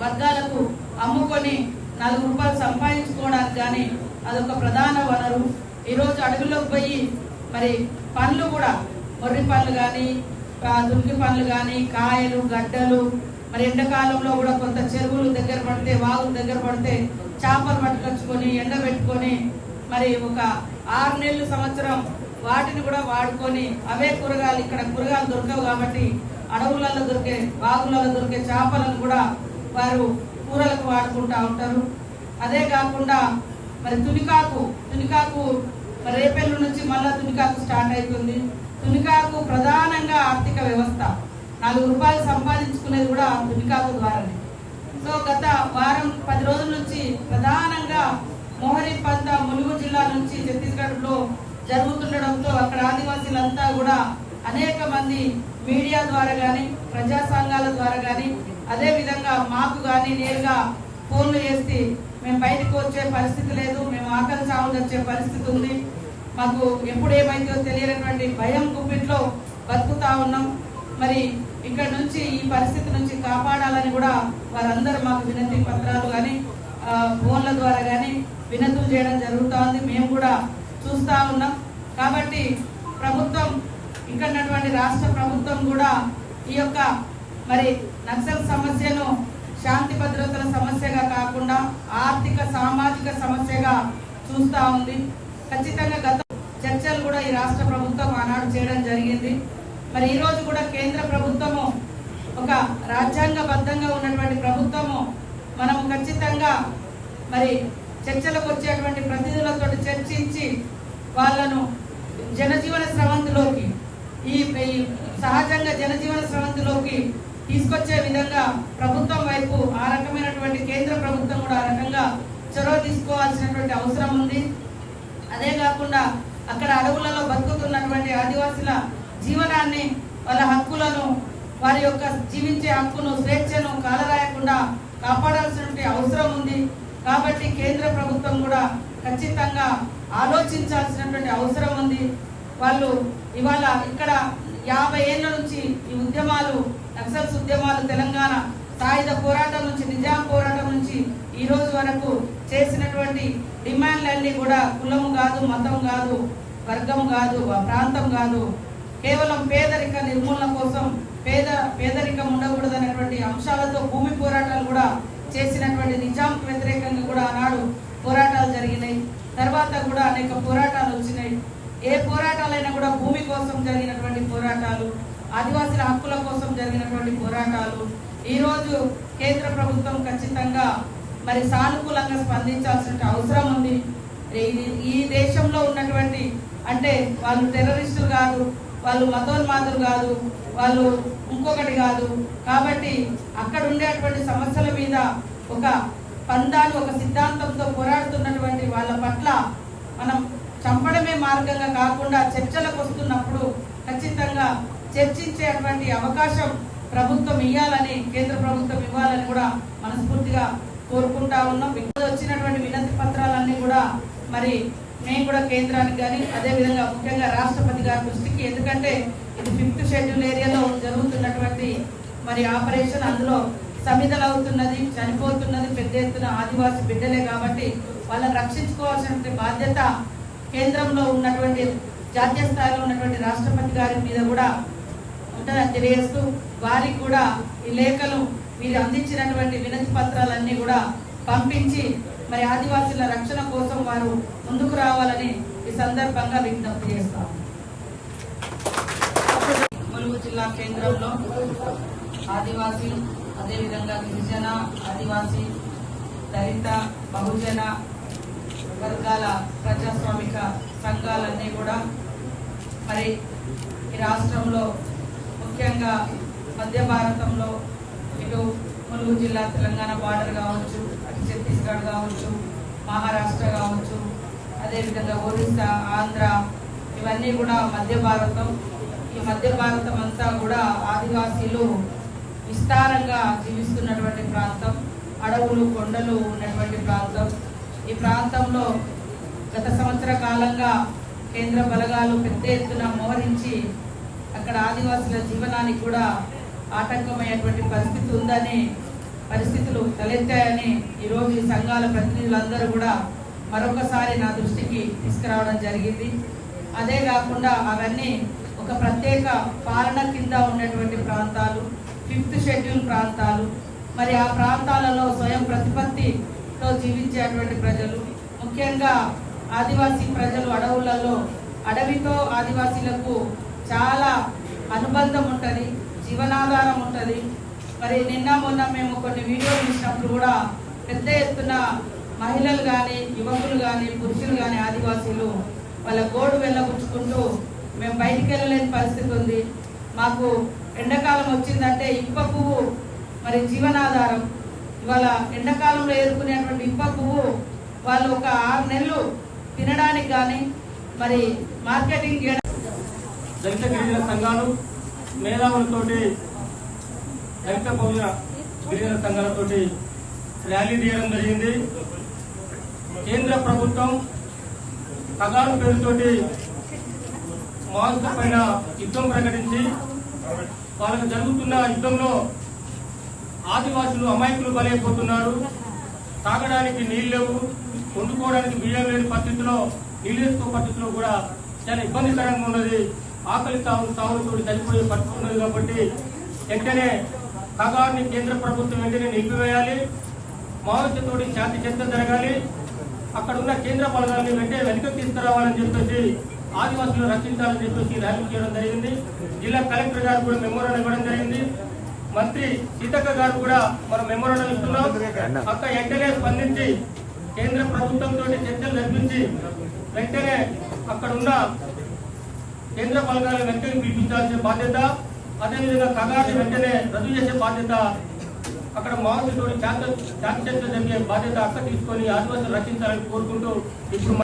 వర్గాలకు అమ్ముకొని నాలుగు రూపాయలు సంపాదించుకోవడానికి కానీ అదొక ప్రధాన వనరు. ఈరోజు అడవిలోకి పోయి మరి పండ్లు కూడా మొర్రి పండ్లు కానీ దుంకి పండ్లు కానీ కాయలు గడ్డలు మరి ఎండాకాలంలో కూడా కొంత చెరువులు దగ్గర పడితే వాగులు దగ్గర పడితే చేపలు పట్టుకొచ్చుకొని ఎండబెట్టుకొని మరి ఒక ఆరు నెలలు సంవత్సరం వాటిని కూడా వాడుకొని అవే కూరగాయలు ఇక్కడ కూరగాయలు దొరకవు కాబట్టి అడవులలో దొరికే వాగులలో దొరికే చేపలను కూడా వారు కూరలకు వాడుకుంటా ఉంటారు. అదే కాకుండా మరి తునికాకు తునికాకు మరి రేపెల్లు నుంచి మళ్ళీ తునికాకు స్టార్ట్ అవుతుంది. తునికాకు ప్రధానంగా ఆర్థిక వ్యవస్థ. నాలుగు రూపాయలు సంపాదించుకునేది కూడా తునికాకు ద్వారానే. సో గత వారం పది రోజుల నుంచి ప్రధానంగా మోహరి పద్ నుంచి జరుగుతుండడంతో అక్కడ ఆదివాసీలంతా కూడా అనేక మంది మీడియా ద్వారా కానీ ప్రజా సంఘాల ద్వారా కానీ అదేవిధంగా మాకు కానీ నేరుగా ఫోన్లు చేసి మేము బయటకు వచ్చే పరిస్థితి లేదు మేము ఆకలి చావులు వచ్చే పరిస్థితి ఉంది. మాకు ఎప్పుడు ఏమైందో తెలియనటువంటి భయం గుప్పిట్లో బతుకుతా ఉన్నాం. మరి ఇక్కడ నుంచి ఈ పరిస్థితి నుంచి కాపాడాలని కూడా వారందరూ మాకు వినతి పత్రాలు కానీ ఫోన్ల ద్వారా కానీ వినతులు చేయడం జరుగుతూ ఉంది. మేము కూడా చూస్తూ ఉన్నాం. కాబట్టి ప్రభుత్వం ఇక్కడన్నటువంటి రాష్ట్ర ప్రభుత్వం కూడా ఈ యొక్క మరి నక్సల్ సమస్యను శాంతి భద్రతల సమస్యగా కాకుండా ఆర్థిక సామాజిక సమస్యగా చూస్తూ ఉంది. ఖచ్చితంగా గత చర్చలు కూడా ఈ రాష్ట్ర ప్రభుత్వం ఆనాడు చేయడం జరిగింది. మరి ఈరోజు కూడా కేంద్ర ప్రభుత్వము ఒక రాజ్యాంగబద్ధంగా ఉన్నటువంటి ప్రభుత్వము మనము ఖచ్చితంగా మరి చర్చలకు వచ్చేటువంటి ప్రతినిధులతో చర్చించి వాళ్ళను జనజీవన స్రవంతిలోకి ఈ సహజంగా జనజీవన స్రవంతిలోకి తీసుకొచ్చే విధంగా ప్రభుత్వం వైపు ఆ రకమైనటువంటి కేంద్ర ప్రభుత్వం కూడా ఆ రకంగా చొరవ తీసుకోవాల్సినటువంటి అవసరం ఉంది. అదే కాకుండా అక్కడ అడవులలో బతుకుతున్నటువంటి ఆదివాసుల జీవనాన్ని వాళ్ళ హక్కులను వారి యొక్క జీవించే హక్కును స్వేచ్ఛను కాలరాయకుండా కాపాడాల్సినటువంటి అవసరం ఉంది. కాబట్టి కేంద్ర ప్రభుత్వం కూడా ఖచ్చితంగా ఆలోచించాల్సినటువంటి అవసరం ఉంది. వాళ్ళు ఇవాళ ఇక్కడ యాభై ఏళ్ళ నుంచి ఈ ఉద్యమాలు నక్సల్స్ ఉద్యమాలు తెలంగాణ సాయుధ పోరాటం నుంచి నిజాం పోరాటం నుంచి ఈ రోజు వరకు చేసినటువంటి డిమాండ్లన్నీ కూడా కులం కాదు మతం కాదు వర్గం కాదు ప్రాంతం కాదు. కేవలం పేదరిక నిర్మూలన కోసం పేద పేదరికం ఉండకూడదు అనేటువంటి అంశాలతో భూమి పోరాటాలు కూడా చేసినటువంటి నిజాంకు వ్యతిరేకంగా కూడా ఆనాడు పోరాటాలు జరిగినాయి. తర్వాత కూడా అనేక పోరాటాలు వచ్చినాయి. ఏ పోరాటాలైనా కూడా భూమి కోసం జరిగినటువంటి పోరాటాలు ఆదివాసుల హక్కుల కోసం జరిగినటువంటి పోరాటాలు ఈరోజు కేంద్ర ప్రభుత్వం ఖచ్చితంగా మరి సానుకూలంగా స్పందించాల్సిన అవసరం ఉంది. ఈ- ఈ దేశంలో ఉన్నటువంటి అంటే వాళ్ళు టెర్రరిస్టులు కాదు వాళ్ళు మతోన్మాదులు కాదు వాళ్ళు ఇంకొకటి కాదు. కాబట్టి అక్కడ ఉండేటువంటి సమస్యల మీద ఒక పందాలు ఒక సిద్ధాంతంతో పోరాడుతున్నటువంటి వాళ్ళ పట్ల మనం చంపడమే మార్గంగా కాకుండా చర్చలకు వస్తున్నప్పుడు ఖచ్చితంగా చర్చించేటువంటి అవకాశం ప్రభుత్వం ఇవ్వాలని కేంద్ర ప్రభుత్వం ఇవ్వాలని కూడా మనస్ఫూర్తిగా కోరుకుంటా ఉన్నాం. ఇక్కడ వచ్చినటువంటి వినతి పత్రాలన్నీ కూడా మరి మేము కూడా కేంద్రానికి కానీ అదే విధంగా ముఖ్యంగా రాష్ట్రపతి గారి దృష్టికి ఎందుకంటే ఇది ఫిఫ్త్ షెడ్యూల్ ఏరియాలో జరుగుతున్నటువంటి మరి ఆపరేషన్. అందులో సమిదలవుతున్నది చనిపోతున్నది పెద్ద ఎత్తున ఆదివాసీ బిడ్డలే కాబట్టి వాళ్ళని రక్షించుకోవాల్సిన బాధ్యత కేంద్రంలో ఉన్నటువంటి జాతీయ స్థాయిలో ఉన్నటువంటి రాష్ట్రపతి గారి మీద కూడా ఉంటుందని తెలియజేస్తూ వారికి కూడా ఈ లేఖలు మీరు అందించినటువంటి వినతి పత్రాలన్నీ కూడా పంపించి మరి ఆదివాసీల రక్షణ కోసం వారు ముందుకు రావాలని ఈ సందర్భంగా విజ్ఞప్తి చేస్తాం. ములుగు జిల్లా కేంద్రంలో ఆదివాసీ అదేవిధంగా గిరిజన ఆదివాసీ దళిత బహుజన వర్గాల ప్రజాస్వామిక సంఘాలన్నీ కూడా మరి ఈ రాష్ట్రంలో ముఖ్యంగా మధ్య భారతంలో ఇటు ములుగు జిల్లా తెలంగాణ బార్డర్ కావచ్చు అటు ఛత్తీస్గఢ్ కావచ్చు మహారాష్ట్ర కావచ్చు అదేవిధంగా ఒరిస్సా ఆంధ్ర ఇవన్నీ కూడా మధ్య భారతం. ఈ మధ్య భారతం అంతా కూడా ఆదివాసీలు విస్తారంగా జీవిస్తున్నటువంటి ప్రాంతం అడవులు కొండలు ఉన్నటువంటి ప్రాంతం. ఈ ప్రాంతంలో గత సంవత్సర కాలంగా కేంద్ర బలగాలు పెద్ద ఎత్తున మోహరించి అక్కడ ఆదివాసుల జీవనానికి కూడా ఆటంకమైనటువంటి పరిస్థితి ఉందని పరిస్థితులు తలెత్తాయని ఈరోజు ఈ సంఘాల ప్రతినిధులందరూ కూడా మరొకసారి నా దృష్టికి తీసుకురావడం జరిగింది. అదే కాకుండా అవన్నీ ఒక ప్రత్యేక పాలన కింద ఉన్నటువంటి ప్రాంతాలు ఫిఫ్త్ షెడ్యూల్ ప్రాంతాలు. మరి ఆ ప్రాంతాలలో స్వయం ప్రతిపత్తితో జీవించేటువంటి ప్రజలు ముఖ్యంగా ఆదివాసీ ప్రజలు అడవులలో. అడవితో ఆదివాసీలకు చాలా అనుబంధం ఉంటుంది జీవనాధారం ఉంటుంది. మరి నిన్న మొన్న మేము కొన్ని వీడియోలు ఇచ్చినప్పుడు కూడా పెద్ద ఎత్తున మహిళలు కానీ యువకులు కానీ పురుషులు కానీ ఆదివాసీలు వాళ్ళ గోడు వెళ్ళబుచ్చుకుంటూ మేము బయటికి వెళ్ళలేని పరిస్థితి ఉంది. మాకు ఎండాకాలం వచ్చిందంటే ఇప్ప పువ్వు మరి జీవనాధారం. ఇవాళ ఎండాకాలంలో ఎదుర్కొనేటువంటి ఇప్ప పువ్వు వాళ్ళు ఒక ఆరు నెలలు తినడానికి కానీ మరి మార్కెటింగ్ చేయడానికి దళిత గిరిజన సంఘాలు మేధావులతోటి దళిత బహుజన గిరిజన సంఘాలతోటి ర్యాలీ తీయడం జరిగింది. కేంద్ర ప్రభుత్వం కగారు పేరుతోటి మాస్క్ పైన యుద్ధం ప్రకటించి వాళ్ళకు జరుగుతున్న యుద్ధంలో ఆదివాసులు అమాయకులు బలైపోతున్నారు. తాగడానికి నీళ్ళు లేవు. వండుకోవడానికి బియ్యం లేని పరిస్థితిలో నీళ్ళేసుకో పరిస్థితిలో కూడా చాలా ఇబ్బందికరంగా ఉన్నది. ఆకలి తాము తావులతో చనిపోయే పరిస్థితి ఉన్నది కాబట్టి వెంటనే కగాన్ని కేంద్ర ప్రభుత్వం వెంటనే నిలిపివేయాలి. మావోయిస్టుతోటి శాంతి చర్చ జరగాలి. అక్కడ ఉన్న కేంద్ర బలగాన్ని వెంటనే వెనుకకు తీసుకురావాలని చెప్పేసి ఆదివాసులు రక్షించాలని చెప్పేసి ర్యాలీ చేయడం జరిగింది. జిల్లా కలెక్టర్ గారు కూడా మెమోరాండం ఇవ్వడం జరిగింది. మంత్రి సీతక్క గారు కూడా మనం మెమోరాండం ఇస్తున్నాం. అక్క వెంటనే స్పందించి కేంద్ర ప్రభుత్వంతో చర్చలు జరిపించి వెంటనే అక్కడ ఉన్న కేంద్ర బలగాలను వెంటనే పిలిపించాల్సిన బాధ్యత అదేవిధంగా కగాన్ని వెంటనే రద్దు చేసే బాధ్యత అక్కడ మావోయిస్టులతో శాంతి శాంతి చర్చ జరిగే బాధ్యత అక్క తీసుకొని ఆదివాసులు రక్షించాలని కోరుకుంటూ ఇప్పుడు